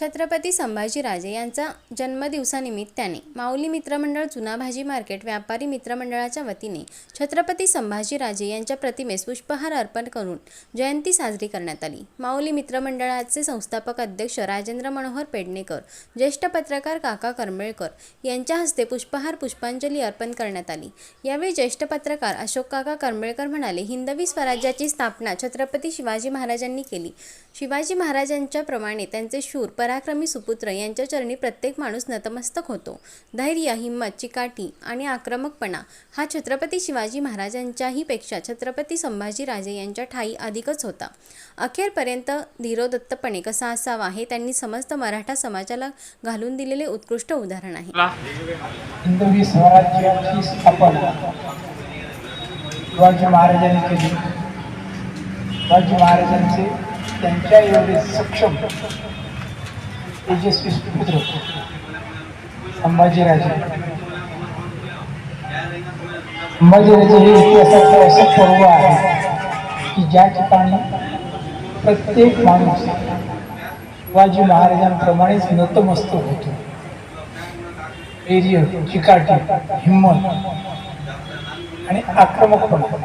छत्रपती संभाजीराजे यांचा जन्मदिवसानिमित्ताने माऊली मित्रमंडळ जुना भाजी मार्केट व्यापारी मित्रमंडळाच्या वतीने छत्रपती संभाजीराजे यांच्या प्रतिमेस पुष्पहार अर्पण करून जयंती साजरी करण्यात आली. माऊली मित्रमंडळाचे संस्थापक अध्यक्ष राजेंद्र मनोहर पेडणेकर ज्येष्ठ पत्रकार काका करमेळकर यांच्या हस्ते पुष्पहार पुष्पांजली अर्पण करण्यात आली. यावेळी ज्येष्ठ पत्रकार अशोक काका करमेळकर म्हणाले हिंदवी स्वराज्याची स्थापना छत्रपती शिवाजी महाराजांनी केली. शिवाजी महाराजांच्या प्रमाणे त्यांचे शूर पराक्रमी सुपुत्र यांच्या चरणी प्रत्येक माणूस नतमस्तक होतो. धैर्य हिंमत चिकाटी आणि आक्रमकपणा हा छत्रपती शिवाजी महाराजांच्याही पेक्षा छत्रपती संभाजीराजे यांच्या ठाई अधिकच होता. अखेरपर्यंत धीरोदत्तपणे कसा असावा हे त्यांनी समस्त मराठा समाजाला घालून दिलेले उत्कृष्ट उदाहरण आहे. हिंदवी स्वराज्याची स्थापना शिवाजी महाराजांनी केली. शिवाजी महाराजांचे त्यांच्या एवढे सक्षम तेजस्वी सुपुत्र. संभाजीराजे. संभाजीराजे हे इतिहासाचं असं पर्व आहे की ज्या ठिकाणी प्रत्येक माणूस शिवाजी महाराजांप्रमाणेच नतमस्त होतो. धैर्य चिकाटी हिंमत आणि आक्रमकपणा.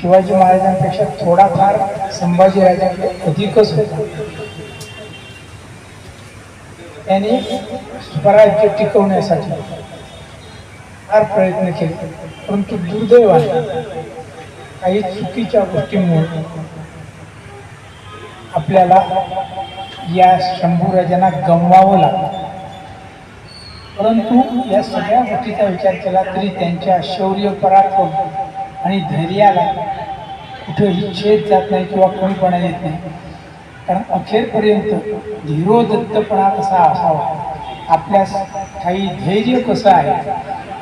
शिवाजी महाराजांपेक्षा थोडाफार संभाजीराजांकडे अधिकच होता. त्यांनी स्वराज्य टिकवण्यासाठी फार प्रयत्न केले. परंतु दुर्दैवाने काही चुकीच्या गोष्टींमुळे आपल्याला या शंभूराजांना गमवावं लागलं. परंतु या सगळ्या गोष्टीचा विचार केला तरी त्यांच्या शौर्य पराक्रम आणि धैर्याला कुठेही छेद जात नाही किंवा कमीपणा येत नाही. कारण अखेरपर्यंत धीरोदत्तपणा कसा असावा आपल्या काही धैर्य कसं आहे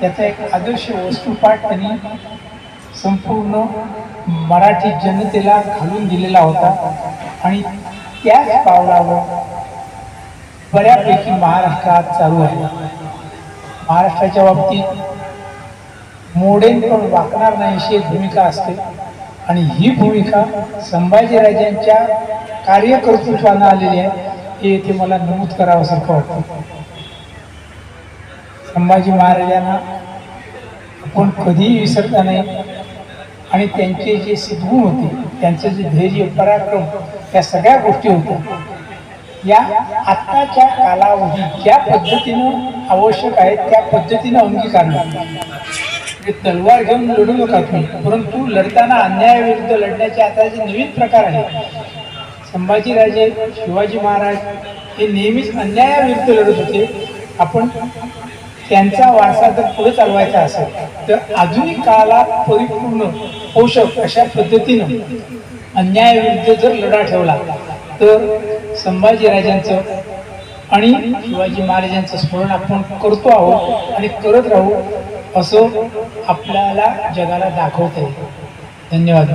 त्याचा एक आदर्श वस्तुपाठ त्यांनी संपूर्ण मराठी जनतेला घालून दिलेला होता. आणि त्याच पावलावर बऱ्यापैकी महाराष्ट्रात चालू आहे. महाराष्ट्राच्या बाबतीत मोडेन पण वाकणार नाही अशी एक भूमिका असते. आणि ही भूमिका संभाजीराजांच्या कार्यकर्तृत्वानं आलेली आहे हे ते मला नमूद करावंसारखं वाटतं. संभाजी महाराजांना आपण कधीही विसरता नाही आणि त्यांचे जे सिद्धगुण होते त्यांचं जे धैर्य पराक्रम त्या सगळ्या गोष्टी होत्या या आत्ताच्या कालावधीत ज्या पद्धतीनं आवश्यक आहे त्या पद्धतीनं अंगीकारणं हे तलवार घेऊन लढू नका तुम्ही. परंतु लढताना अन्यायाविरुद्ध लढण्याचे आता जे नवीन प्रकार आहेत संभाजीराजे शिवाजी महाराज हे नेहमीच अन्यायाविरुद्ध लढत होते. आपण त्यांचा वारसा जर पुढे चालवायचा असेल तर आधुनिक काळाला परिपूर्ण पोषक अशा पद्धतीनं अन्यायाविरुद्ध जर लढा ठेवला तर संभाजीराजांचं आणि शिवाजी महाराजांचं स्मरण आपण करतो आहोत आणि करत राहू. असं आपल्याला जगाला दाखवते. धन्यवाद.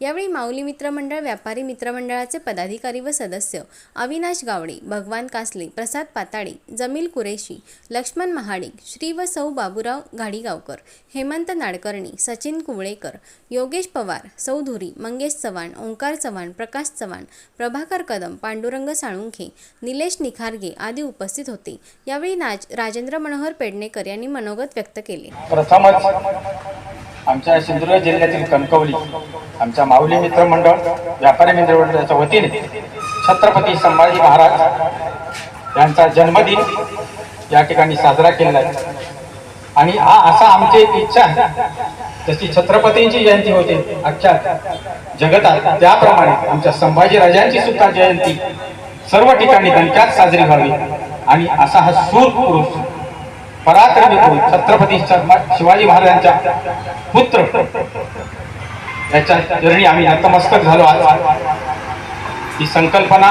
यावेळी माऊली मित्रमंडळ व्यापारी मित्रमंडळाचे पदाधिकारी व सदस्य अविनाश गावडे भगवान कासले प्रसाद पाताळे जमील कुरेशी लक्ष्मण महाडिक श्री व सौ बाबूराव घाडीगावकर हेमंत नाडकर्णी सचिन कुवळेकर योगेश पवार सौधुरी मंगेश चव्हाण ओंकार चव्हाण प्रकाश चव्हाण प्रभाकर कदम पांडुरंग साळुंखे निलेश निखारगे आदी उपस्थित होते. यावेळी नाज राजेंद्र मनोहर पेडणेकर यांनी मनोगत व्यक्त केले. प्रथमच आमच्या सिंधुदुर्ग जिल्ह्यातील कणकवली आमच्या माऊली मित्र मंडळ व्यापारी मित्र मंडळाच्या वतीने छत्रपती संभाजी महाराज यांचा जन्मदिन या ठिकाणी साजरा केलेला आहे. आणि हा असा आमची एक इच्छा आहे. जशी छत्रपतींची जयंती होते अख्ख्या जगतात त्याप्रमाणे आमच्या संभाजीराजांची सुद्धा जयंती सर्व ठिकाणी दणक्यात साजरी व्हावी. आणि असा हा सूर पुरुष पराक्रमी पुरुष छत्रपती शिवाजी महाराजांच्या पुत्र याच्या चरणी आम्ही नतमस्तक झालो आज. ही संकल्पना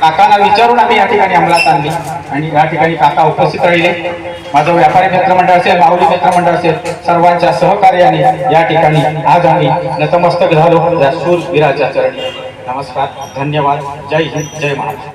काकांना विचारून आम्ही या ठिकाणी अंमलात आणली. आणि या ठिकाणी काका उपस्थित राहिले. माझं व्यापारी मित्रमंडळ असेल माऊली मित्रमंडळ असेल सर्वांच्या सहकार्याने या ठिकाणी आज आम्ही नतमस्तक झालो. या शूर वीराच्या चरणी. नमस्कार धन्यवाद. जय हिंद जय महाराज